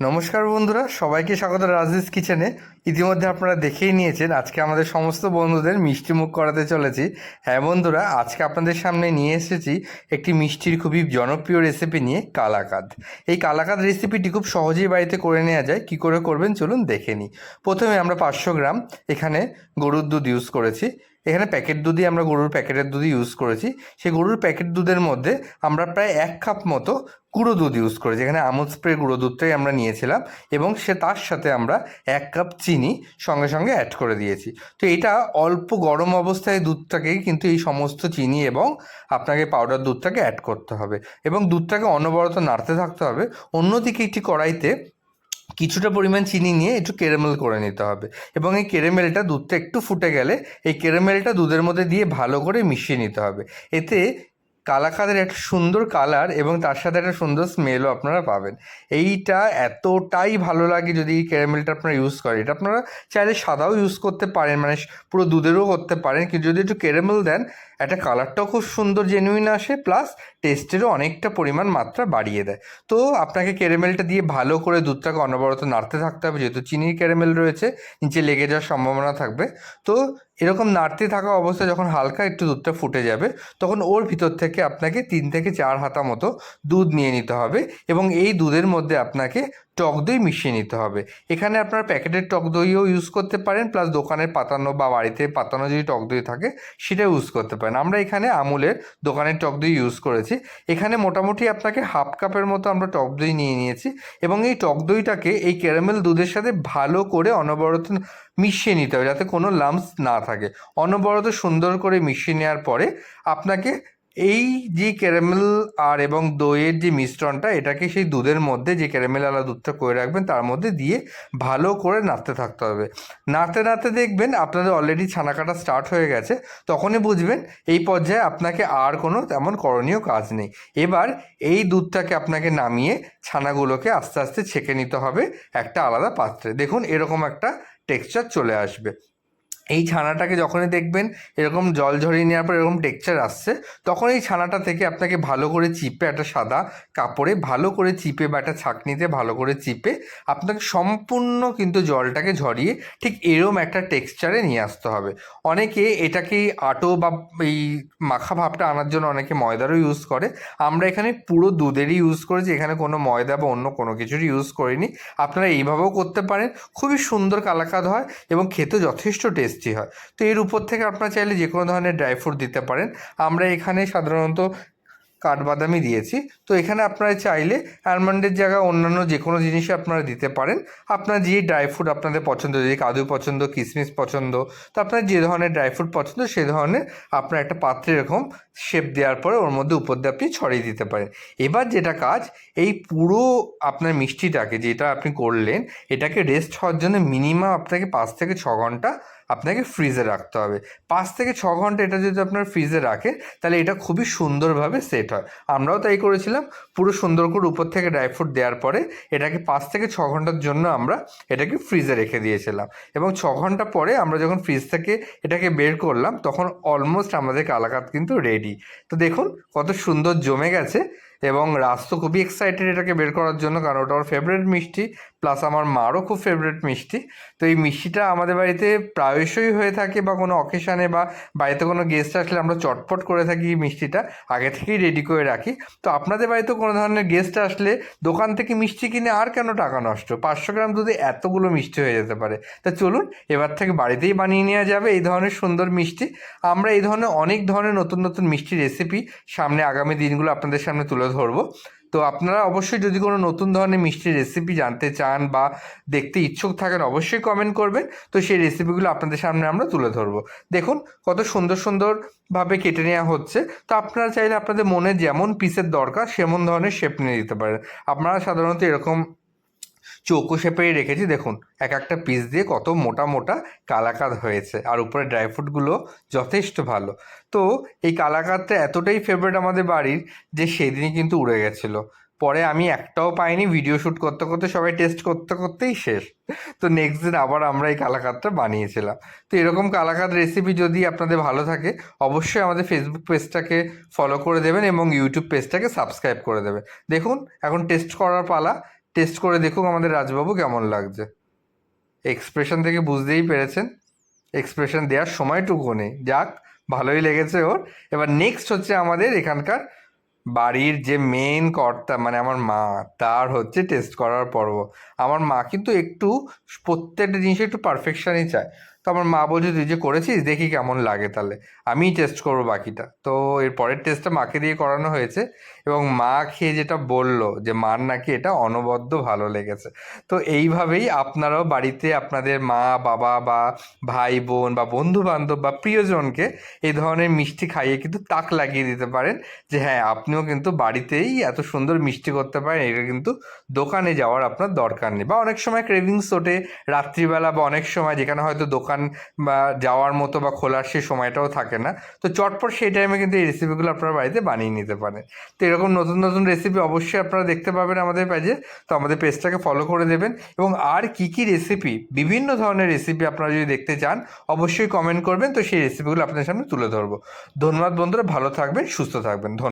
নমস্কার বন্ধুরা, সবাইকে স্বাগত রাজেশ কিচেনে। ইতিমধ্যে আপনারা দেখেই নিয়েছেন, আজকে আমাদের সমস্ত বন্ধুদের মিষ্টি মুখ করাতে চলেছি। হ্যাঁ বন্ধুরা, আজকে আপনাদের সামনে নিয়ে এসেছি একটি মিষ্টির খুবই জনপ্রিয় রেসিপি নিয়ে কালাকাদ। এই কালাকাদ রেসিপিটি খুব সহজেই বাড়িতে করে নেওয়া যায়। কি করে করবেন চলুন দেখে নিই। প্রথমে আমরা পাঁচশো গ্রাম এখানে গরুর দুধ ইউজ করেছি। এখানে প্যাকেট দুধই আমরা গরুর প্যাকেটের দুধই ইউজ করেছি। সেই গরুর প্যাকেট দুধের মধ্যে আমরা প্রায় এক কাপ মতো গুঁড়ো দুধ ইউজ করেছি। এখানে আমুল স্প্রে গুঁড়ো দুধটাই আমরা নিয়েছিলাম এবং সে তার সাথে আমরা এক কাপ চিনি সঙ্গে সঙ্গে অ্যাড করে দিয়েছি। তো এটা অল্প গরম অবস্থায় দুধটাকেই কিন্তু এই সমস্ত চিনি এবং আপনাকে পাউডার দুধটাকে অ্যাড করতে হবে এবং দুধটাকে অনবরত নাড়তে থাকতে হবে। অন্যদিকে একটি কড়াইতে কিছুটা পরিমাণ চিনি নিয়ে একটু ক্যারামেল করে নিতে হবে। এবং এই ক্যারামেলটা দুধটা একটু ফুটে গেলে এই ক্যারামেলটা দুধের মধ্যে দিয়ে ভালো করে মিশিয়ে নিতে হবে। এতে কালাকাদের একটা সুন্দর কালার এবং তার সাথে একটা সুন্দর স্মেলও আপনারা পাবেন। এইটা এতটাই ভালো লাগে যদি এই ক্যারামেলটা আপনারা ইউজ করেন। এটা আপনারা চাইলে সাদাও ইউজ করতে পারেন মানে পুরো দুধেরও করতে পারেন। কিন্তু যদি একটু ক্যারামেল দেন একটা কালারটাও খুব সুন্দর জেনুইন আসে প্লাস টেস্টেরও অনেকটা পরিমাণ মাত্রা বাড়িয়ে দেয়। তো আপনাকে ক্যারামেলটা দিয়ে ভালো করে দুধটাকে অনবরত নাড়তে থাকতে হবে, যেহেতু চিনির ক্যারামেল রয়েছে, নিচে লেগে যাওয়ার সম্ভাবনা থাকবে। তো এরকম নাড়তে থাকা অবস্থায় যখন হালকা একটু দুধটা ফুটে যাবে, তখন ওর ভিতর থেকে আপনাকে তিন থেকে চার হাতা মতো দুধ নিয়ে নিতে হবে এবং এই দুধের মধ্যে আপনাকে টক দই মিশিয়ে নিতে হবে। এখানে আপনার প্যাকেটের টক দইও ইউজ করতে পারেন প্লাস দোকানের পাতানো বা বাড়িতে পাতানো যদি টক দই থাকে সেটা ইউজ করতে পারেন। আমরা এখানে আমুলের দোকানের টক দই ইউজ করেছি। এখানে মোটামুটি আপনাকে হাফ কাপের মতো আমরা টক দই নিয়ে নিয়েছি এবং এই টক দইটাকে এই ক্যারামেল দুধের সাথে ভালো করে অনবরত মিশিয়ে নিতে হবে যাতে কোনো লাম্পস না থাকে। অনবরত সুন্দর করে মিশিয়ে নেওয়ার পরে আপনাকে এই যে ক্যারামেল আর এবং দইয়ের যে মিশ্রণটা, এটাকে সেই দুধের মধ্যে যে ক্যারামেল আলা দুধটা করে রাখবেন, তার মধ্যে দিয়ে ভালো করে নাড়তে থাকতে হবে। নাড়তে নাড়তে দেখবেন আপনাদের অলরেডি ছানা কাটা স্টার্ট হয়ে গেছে, তখনই বুঝবেন এই পর্যায়ে আপনাকে আর কোনো তেমন করণীয় কাজ নেই। এবার এই দুধটাকে আপনাকে নামিয়ে ছানাগুলোকে আস্তে আস্তে ছেঁকে নিতে হবে একটা আলাদা পাত্রে। দেখুন এরকম একটা টেক্সচার চলে আসবে। এই ছানাটাকে যখনই দেখবেন, এরকম জল ঝরিয়ে নেওয়ার পর এরকম টেক্সচার আসছে, তখন এই ছানাটা থেকে আপনাকে ভালো করে চিপে একটা সাদা কাপড়ে, ভালো করে চিপে বা একটা ছাঁকনিতে ভালো করে চিপে আপনাকে সম্পূর্ণ কিন্তু জলটাকে ঝরিয়ে ঠিক এরম একটা টেক্সচারে নিয়ে আসতে হবে। অনেকে এটাকে আটো বা এই মাখা ভাবটা আনার জন্য অনেকে ময়দারও ইউজ করে। আমরা এখানে পুরো দুধেরই ইউজ করেছি, এখানে কোনো ময়দা বা অন্য কোনো কিছুরই ইউজ করিনি। আপনারা এইভাবেও করতে পারেন, খুবই সুন্দর কালাকাদ হয় এবং খেতে যথেষ্ট টেস্টি হয়। তো এর উপর থেকে আপনারা চাইলে যে কোনো ধরনের ড্রাই ফ্রুট দিতে পারেন। আমরা এখানে সাধারণত কাঠবাদামই দিয়েছি। তো এখানে আপনারা চাইলে অ্যালমন্ডের জায়গায় অন্যান্য যে কোনো জিনিসই আপনারা দিতে পারেন। আপনার যে ড্রাই ফ্রুট আপনাদের পছন্দ যদি কাজু পছন্দ কিশমিশ পছন্দ, তো আপনার যে ধরনের ড্রাই ফ্রুট পছন্দ, সে ধরনের আপনার একটা পাত্রে এরকম শেপ দেওয়ার পরে ওর মধ্যে উপর দিয়ে আপনি ছড়িয়ে দিতে পারেন। এবার যেটা কাজ, এই পুরো আপনার মিষ্টিটাকে যেটা আপনি করলেন, এটাকে রেস্ট হওয়ার জন্য মিনিমাম আপনাকে পাঁচ থেকে ছ ঘণ্টা আপনাকে ফ্রিজে রাখতে হবে। পাঁচ থেকে ছ ঘণ্টা এটা যদি আপনার ফ্রিজে রাখে, তাহলে এটা খুবই সুন্দরভাবে সেট হয়। আমরাও তাই করেছিলাম। পুরো সুন্দর করে উপর থেকে ড্রাই ফ্রুট দেওয়ার পরে এটাকে পাঁচ থেকে ছ ঘণ্টার জন্য আমরা এটাকে ফ্রিজে রেখে দিয়েছিলাম। এবং ছ ঘণ্টা পরে আমরা যখন ফ্রিজ থেকে এটাকে বের করলাম, তখন অলমোস্ট আমাদের কালাকাত কিন্তু রেডি তো দেখুন কত সুন্দর জমে গেছে। এবং রাজ তো খুবই এক্সাইটেড এটাকে বের করার জন্য, কারণ ওটা ওর ফেভারিট মিষ্টি প্লাস আমার মারও খুব ফেভারিট মিষ্টি। তো এই মিষ্টিটা আমাদের বাড়িতে প্রায়শই হয়ে থাকে বা কোনো অকেশানে বা বাড়িতে কোনো গেস্ট আসলে আমরা চটপট করে থাকি এই মিষ্টিটা, আগে থেকেই রেডি করে রাখি। তো আপনাদের বাড়িতে কোনো ধরনের গেস্ট আসলে দোকান থেকে মিষ্টি কিনে আর কেন টাকা নষ্ট? পাঁচশো গ্রাম দুধে এতগুলো মিষ্টি হয়ে যেতে পারে। তা চলুন, এবার থেকে বাড়িতেই বানিয়ে নেওয়া যাবে এই ধরনের সুন্দর মিষ্টি। আমরা এই ধরনের অনেক ধরনের নতুন নতুন মিষ্টি রেসিপি সামনে আগামী দিনগুলো আপনাদের সামনে তুলে ধরবো। তো আপনারা অবশ্যই যদি কোনো নতুন ধরনের মিষ্টির রেসিপি জানতে চান বা দেখতে ইচ্ছুক থাকেন, অবশ্যই কমেন্ট করবেন। তো সেই রেসিপিগুলো আপনাদের সামনে আমরা তুলে ধরবো। দেখুন, কত সুন্দর সুন্দরভাবে কেটে নেওয়া হচ্ছে। তো আপনারা চাইলে আপনাদের মনে যেমন পিসের দরকার, সেমন ধরনের শেপ নিয়ে দিতে পারেন। আপনারা সাধারণত এরকম চৌকো শেপেই রেখেছি, দেখুন, এক একটা পিস দিয়ে কত মোটা মোটা কালাকাদ হয়েছে, আর উপরে ড্রাই ফ্রুটগুলো যথেষ্ট ভালো। তো এই কালাকাদটা এতটাই ফেভারিট আমাদের বাড়ির যে সেদিনই কিন্তু উড়ে গেছিল। পরে আমি একটাও পাইনি ভিডিও শ্যুট করতে করতে সবাই টেস্ট করতে করতেই শেষ। তো নেক্সট দিন আবার আমরা এই কালাকাদটা বানিয়েছিলাম। তো এরকম কালাকাদ রেসিপি যদি আপনাদের ভালো থাকে, অবশ্যই আমাদের ফেসবুক পেজটাকে ফলো করে দেবেন এবং ইউটিউব পেজটাকে সাবস্ক্রাইব করে দেবেন। দেখুন, এখন টেস্ট করার পালা টেস্ট করে দেখুক আমাদের রাজবাবু কেমন লাগছে। এক্সপ্রেশন থেকে বুঝতেই পেরেছেন। এক্সপ্রেশন দেওয়ার সময়টুকু নেই। যাক, ভালোই লেগেছে ওর। এবার নেক্সট হচ্ছে আমাদের এখানকার বাড়ির যে মেন কর্তা মানে আমার মা, তার হচ্ছে টেস্ট করার পর্ব। আমার মা কিন্তু একটু, প্রত্যেকটা জিনিসে একটু পারফেকশনই চায়। তো আমার মা বলছে, তুই যে করেছিস, দেখি কেমন লাগে তাহলে। আমিই টেস্ট করব বাকিটা। তো এর পরের টেস্টটা মাকে দিয়ে করানো হয়েছে এবং মা খেয়ে যেটা বলল যে, মার নাকি এটা অনবদ্য ভালো লেগেছে। তো এইভাবেই আপনারাও বাড়িতে আপনাদের মা, বাবা বা ভাই, বোন বা বন্ধু বান্ধব বা প্রিয়জনকে এই ধরনের মিষ্টি খাইয়ে কিন্তু তাক লাগিয়ে দিতে পারেন যে হ্যাঁ আপনিও কিন্তু বাড়িতেই এত সুন্দর মিষ্টি করতে পারেন, এটা কিন্তু দোকানে যাওয়ার আপনার দরকার নেই। বা অনেক সময় ক্রেভিংস ওঠে রাত্রিবেলা বা অনেক সময় যেখানে হয়তো দোকান বা যাওয়ার মতো বা খোলার সেই সময়টাও থাকে না। তো চটপট সেই টাইমে কিন্তু এই রেসিপিগুলো আপনার বাড়িতে বানিয়ে নিতে পারেন। তো এরকম নতুন নতুন রেসিপি অবশ্যই আপনারা দেখতে পাবেন আমাদের পেজে তো আমাদের পেজটাকে ফলো করে দেবেন এবং আর কি কি রেসিপি বিভিন্ন ধরনের রেসিপি আপনারা যদি দেখতে চান, অবশ্যই কমেন্ট করবেন। তো সেই রেসিপিগুলো আপনাদের সামনে তুলে ধরবো। ধন্যবাদ বন্ধুরা, ভালো থাকবেন, সুস্থ থাকবেন। ধন্যবাদ।